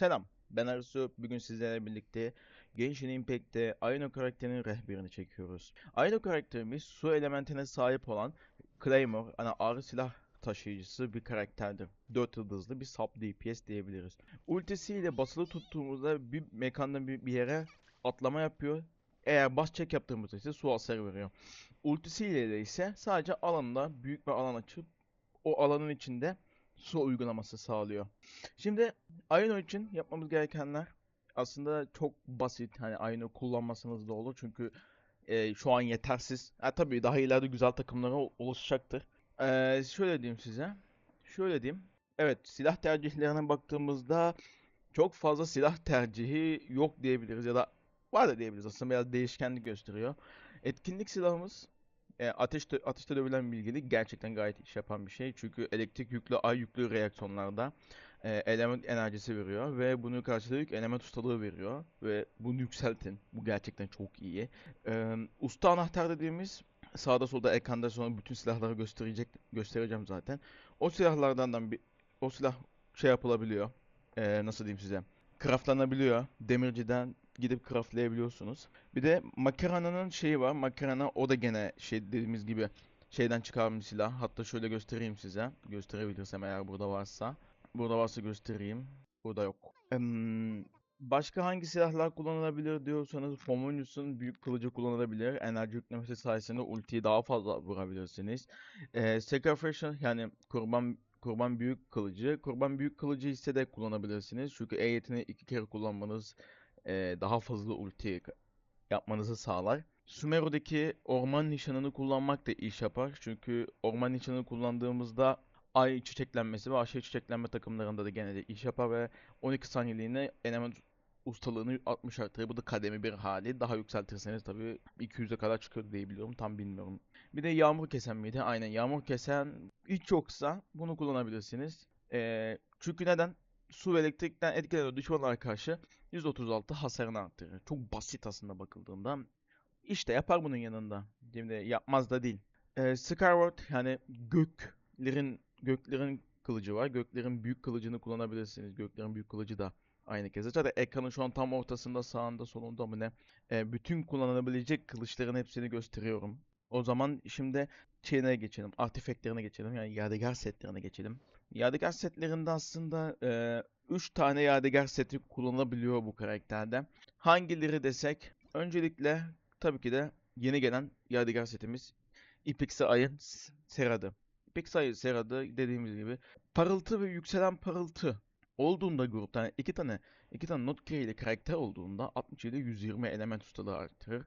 Selam, ben Arsu. Bugün sizlerle birlikte Genshin Impact'te Aino karakterinin rehberini çekiyoruz. Aino karakterimiz su elementine sahip olan Claymore, ana ağır silah taşıyıcısı bir karakterdir. 4 yıldızlı bir sub DPS diyebiliriz. Ultisiyle basılı tuttuğumuzda bir mekandan bir, yere atlama yapıyor. Eğer bas çek yaptığımızda ise su hasarı veriyor. Ultisiyle de ise sadece alanda büyük bir alan açıp o alanın içinde su uygulaması sağlıyor. Şimdi Ayno için yapmamız gerekenler aslında çok basit. Hani Ayno kullanmasanız da olur çünkü e, şu an yetersiz. Ha, tabii daha ileride güzel takımlara ol- oluşacaktır. Ee, şöyle diyeyim size. Şöyle diyeyim. Evet silah tercihlerine baktığımızda çok fazla silah tercihi yok diyebiliriz ya da var da diyebiliriz aslında biraz değişkenlik gösteriyor. Etkinlik silahımız e, ateş ateşte dövülen bilgili gerçekten gayet iş yapan bir şey. Çünkü elektrik yüklü, ay yüklü reaksiyonlarda e, element enerjisi veriyor ve bunu karşılık element ustalığı veriyor ve bunu yükseltin. Bu gerçekten çok iyi. E, usta anahtar dediğimiz sağda solda ekranda sonra bütün silahları gösterecek göstereceğim zaten. O silahlardan bir o silah şey yapılabiliyor. E, nasıl diyeyim size? Craftlanabiliyor. Demirciden gidip craftlayabiliyorsunuz. Bir de Makarna'nın şeyi var. Makarna o da gene şey dediğimiz gibi şeyden çıkarmış silah. Hatta şöyle göstereyim size. Gösterebilirsem eğer burada varsa. Burada varsa göstereyim. Burada yok. Em, başka hangi silahlar kullanılabilir diyorsanız Fomonius'un büyük kılıcı kullanılabilir. Enerji yüklemesi sayesinde ultiyi daha fazla vurabilirsiniz. Ee, Sacrificial yani kurban kurban büyük kılıcı. Kurban büyük kılıcı ise de kullanabilirsiniz. Çünkü E yeteneği iki kere kullanmanız e, daha fazla ulti yapmanızı sağlar. Sumeru'daki orman nişanını kullanmak da iş yapar. Çünkü orman nişanını kullandığımızda ay çiçeklenmesi ve aşağı çiçeklenme takımlarında da genelde iş yapar ve 12 saniyeliğine element ustalığını 60 artırır. Bu da kademe bir hali. Daha yükseltirseniz tabii 200'e kadar çıkıyor diye biliyorum. Tam bilmiyorum. Bir de yağmur kesen miydi? Aynen yağmur kesen hiç yoksa bunu kullanabilirsiniz. Ee, çünkü neden? Su ve elektrikten etkilenen düşmanlara karşı 136 hasarını arttırır. Çok basit aslında bakıldığında. İşte yapar bunun yanında. Şimdi yapmaz da değil. Ee, Skyward yani göklerin göklerin kılıcı var. Göklerin büyük kılıcını kullanabilirsiniz. Göklerin büyük kılıcı da aynı kez. Zaten ekranın şu an tam ortasında, sağında, solunda mı ne? Ee, bütün kullanılabilecek kılıçların hepsini gösteriyorum. O zaman şimdi şeyine geçelim. Artifactlerine geçelim. Yani yadigar setlerine geçelim. Yadigar setlerinde aslında 3 tane yadigar seti kullanılabiliyor bu karakterde. Hangileri desek öncelikle tabii ki de yeni gelen yadigar setimiz İpekse Ay'ın Seradı. İpekse Ay'ın Seradı dediğimiz gibi parıltı ve yükselen parıltı olduğunda gruptan yani iki tane iki tane not ile karakter olduğunda 67 120 element ustalığı artırır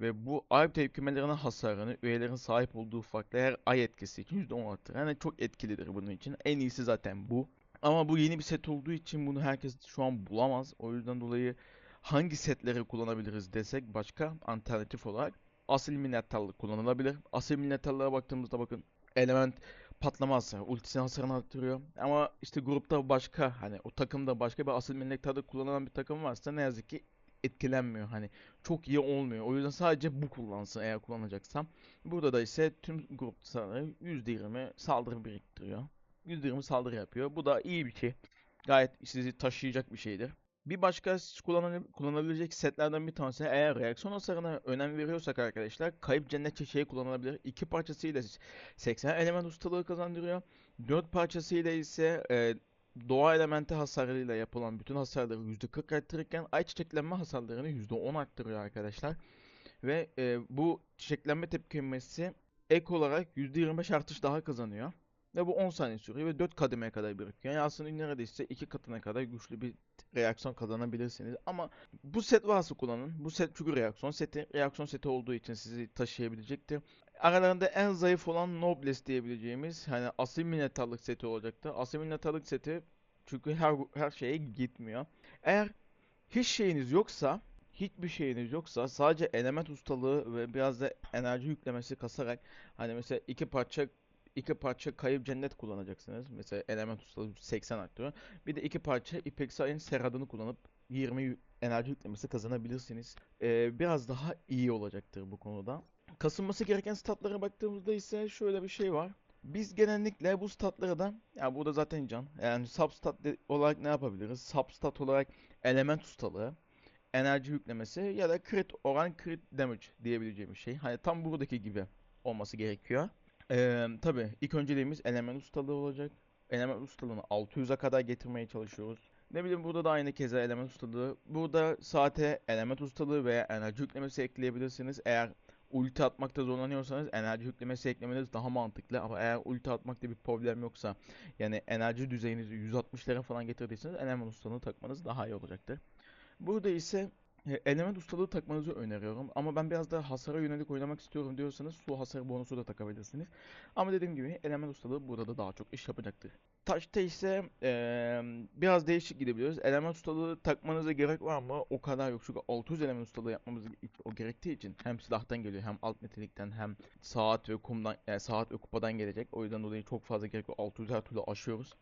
ve bu ay tepkimelerine hasarını üyelerin sahip olduğu farklı her ay etkisi için %10 artırır. Yani çok etkilidir bunun için. En iyisi zaten bu. Ama bu yeni bir set olduğu için bunu herkes şu an bulamaz. O yüzden dolayı hangi setleri kullanabiliriz desek başka alternatif olarak asil minnettarlık kullanılabilir. Asil minnettarlığa baktığımızda bakın element patlama hasarı, ultisinin hasarını arttırıyor. Ama işte grupta başka hani o takımda başka bir asil minnettarlık kullanılan bir takım varsa ne yazık ki etkilenmiyor. Hani çok iyi olmuyor. O yüzden sadece bu kullansın eğer kullanacaksam. Burada da ise tüm grup sanırım %20 saldırı biriktiriyor. %20 saldırı yapıyor. Bu da iyi bir şey. Gayet sizi taşıyacak bir şeydir. Bir başka kullanı- kullanabilecek setlerden bir tanesi eğer reaksiyon hasarına önem veriyorsak arkadaşlar kayıp cennet çiçeği kullanılabilir. İki parçasıyla 80 element ustalığı kazandırıyor. Dört parçasıyla ise e, doğa elementi hasarıyla yapılan bütün hasarları %40 arttırırken ay çiçeklenme hasarlarını %10 arttırıyor arkadaşlar. Ve e, bu çiçeklenme tepkimesi ek olarak %25 artış daha kazanıyor. Ve bu 10 saniye sürüyor ve 4 kademeye kadar birikiyor. Yani aslında neredeyse 2 katına kadar güçlü bir reaksiyon kazanabilirsiniz. Ama bu set varsa kullanın. Bu set çünkü reaksiyon seti. Reaksiyon seti olduğu için sizi taşıyabilecektir. Aralarında en zayıf olan Nobles diyebileceğimiz hani asil minnettarlık seti olacaktır. Asil minnettarlık seti çünkü her her şeye gitmiyor. Eğer hiç şeyiniz yoksa hiçbir şeyiniz yoksa sadece element ustalığı ve biraz da enerji yüklemesi kasarak hani mesela iki parça iki parça kayıp cennet kullanacaksınız. Mesela element ustalığı 80 arttırıyor. Bir de iki parça İpeksay'ın seradını kullanıp 20 yü- enerji yüklemesi kazanabilirsiniz. Ee, biraz daha iyi olacaktır bu konuda. Kasılması gereken statlara baktığımızda ise şöyle bir şey var. Biz genellikle bu statları da ya burada zaten can yani substat olarak ne yapabiliriz? Substat olarak element ustalığı, enerji yüklemesi ya da crit oran crit damage diyebileceğimiz şey. Hani tam buradaki gibi olması gerekiyor. Ee, tabii ilk önceliğimiz element ustalığı olacak. Element ustalığını 600'e kadar getirmeye çalışıyoruz. Ne bileyim burada da aynı keza element ustalığı. Burada saate element ustalığı veya enerji yüklemesi ekleyebilirsiniz. Eğer ulti atmakta zorlanıyorsanız enerji yüklemesi eklemeniz daha mantıklı. Ama eğer ulti atmakta bir problem yoksa yani enerji düzeyinizi 160'lara falan getirdiyseniz element ustalığını takmanız daha iyi olacaktır. Burada ise e, element ustalığı takmanızı öneriyorum. Ama ben biraz daha hasara yönelik oynamak istiyorum diyorsanız su hasarı bonusu da takabilirsiniz. Ama dediğim gibi element ustalığı burada da daha çok iş yapacaktır. Taşta ise eee, biraz değişik gidebiliyoruz. Element ustalığı takmanıza gerek var mı? O kadar yok. Çünkü 600 element ustalığı yapmamız o gerektiği için hem silahtan geliyor hem alt nitelikten hem saat ve kumdan yani saat ve kupadan gelecek. O yüzden dolayı çok fazla gerek yok. 600 her türlü aşıyoruz.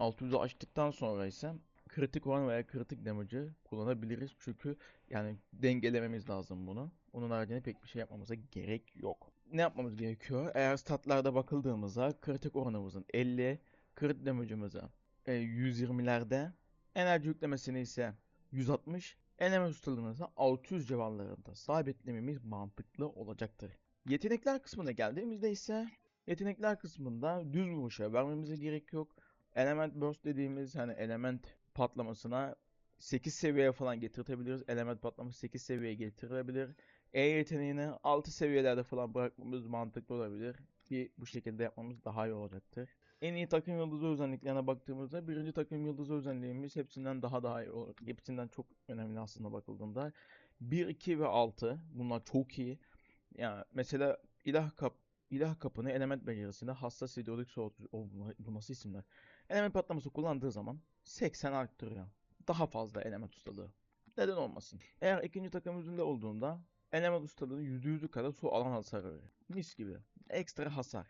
600'ü aştıktan sonra ise kritik oran veya kritik damage'ı kullanabiliriz. Çünkü yani dengelememiz lazım bunu. Onun haricinde pek bir şey yapmamıza gerek yok. Ne yapmamız gerekiyor? Eğer statlarda bakıldığımızda kritik oranımızın 50, crit damage'ımızı e, 120'lerde, enerji yüklemesini ise 160, element ustalığını ise 600 civarlarında sabitlememiz mantıklı olacaktır. Yetenekler kısmına geldiğimizde ise yetenekler kısmında düz vuruşa vermemize gerek yok. Element burst dediğimiz hani element patlamasına 8 seviyeye falan getirtebiliriz. Element patlaması 8 seviyeye getirilebilir. E yeteneğini 6 seviyelerde falan bırakmamız mantıklı olabilir. Ki bu şekilde yapmamız daha iyi olacaktır. En iyi takım yıldızı özelliklerine baktığımızda birinci takım yıldızı özelliğimiz hepsinden daha daha iyi olur. Hepsinden çok önemli aslında bakıldığında. 1, 2 ve 6 bunlar çok iyi. Yani mesela ilah kap ilah kapını element becerisinde hassas hidrolik soğutucu o, bunlar- bu nasıl isimler? Element patlaması kullandığı zaman 80 arttırıyor. Daha fazla element ustalığı. Neden olmasın? Eğer ikinci takım yüzünde olduğunda element ustalığı %100'ü kadar su alan hasarı. Mis gibi. Ekstra hasar.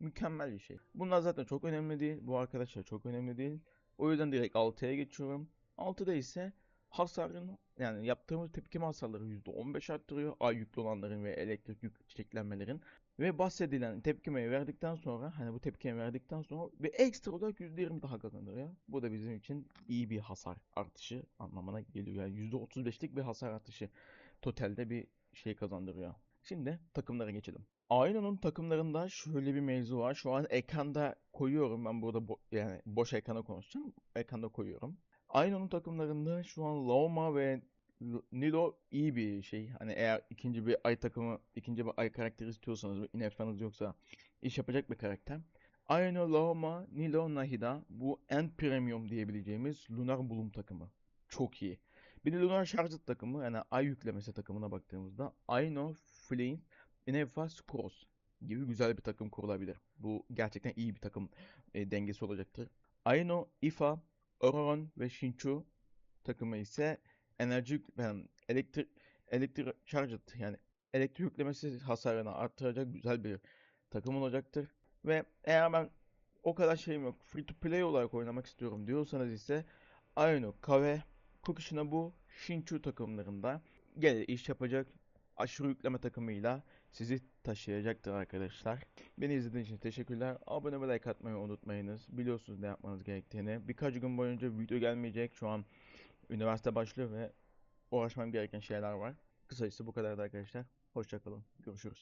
Mükemmel bir şey. Bunlar zaten çok önemli değil. Bu arkadaşlar çok önemli değil. O yüzden direkt 6'ya geçiyorum. 6'da ise hasarın yani yaptığımız tepkime hasarları %15 arttırıyor. Ay yüklü olanların ve elektrik yük çiçeklenmelerin. Ve bahsedilen tepkimeyi verdikten sonra hani bu tepkimeyi verdikten sonra ve ekstra olarak %20 daha kazandırıyor. Bu da bizim için iyi bir hasar artışı anlamına geliyor. Yani %35'lik bir hasar artışı totalde bir şey kazandırıyor. Şimdi takımlara geçelim. Aino'nun takımlarında şöyle bir mevzu var. Şu an ekranda koyuyorum. Ben burada bo- yani boş ekrana konuşacağım. Ekranda koyuyorum. Aino'nun takımlarında şu an Laoma ve Nilo iyi bir şey. Hani eğer ikinci bir ay takımı, ikinci bir ay karakteri istiyorsanız inefranız yoksa iş yapacak bir karakter. Aino, Laoma, Nilo, Nahida bu en premium diyebileceğimiz Lunar Bloom takımı. Çok iyi. Bir de Lunar Charged takımı yani ay yüklemesi takımına baktığımızda Aino, Flame, Inefa, Cross gibi güzel bir takım kurulabilir. Bu gerçekten iyi bir takım e, dengesi olacaktır. Aino, Ifa, Ororon ve Shinchu takımı ise enerji yani elektrik elektrik charged yani elektrik yüklemesi hasarını arttıracak güzel bir takım olacaktır. Ve eğer ben o kadar şeyim yok free to play olarak oynamak istiyorum diyorsanız ise Aino, Kave, Kokishinabu, Shinchu takımlarında gene iş yapacak aşırı yükleme takımıyla sizi taşıyacaktır arkadaşlar. Beni izlediğiniz için teşekkürler. Abone ve like atmayı unutmayınız. Biliyorsunuz ne yapmanız gerektiğini. Birkaç gün boyunca video gelmeyecek. Şu an üniversite başlıyor ve uğraşmam gereken şeyler var. Kısacası bu kadardı arkadaşlar. Hoşçakalın. Görüşürüz.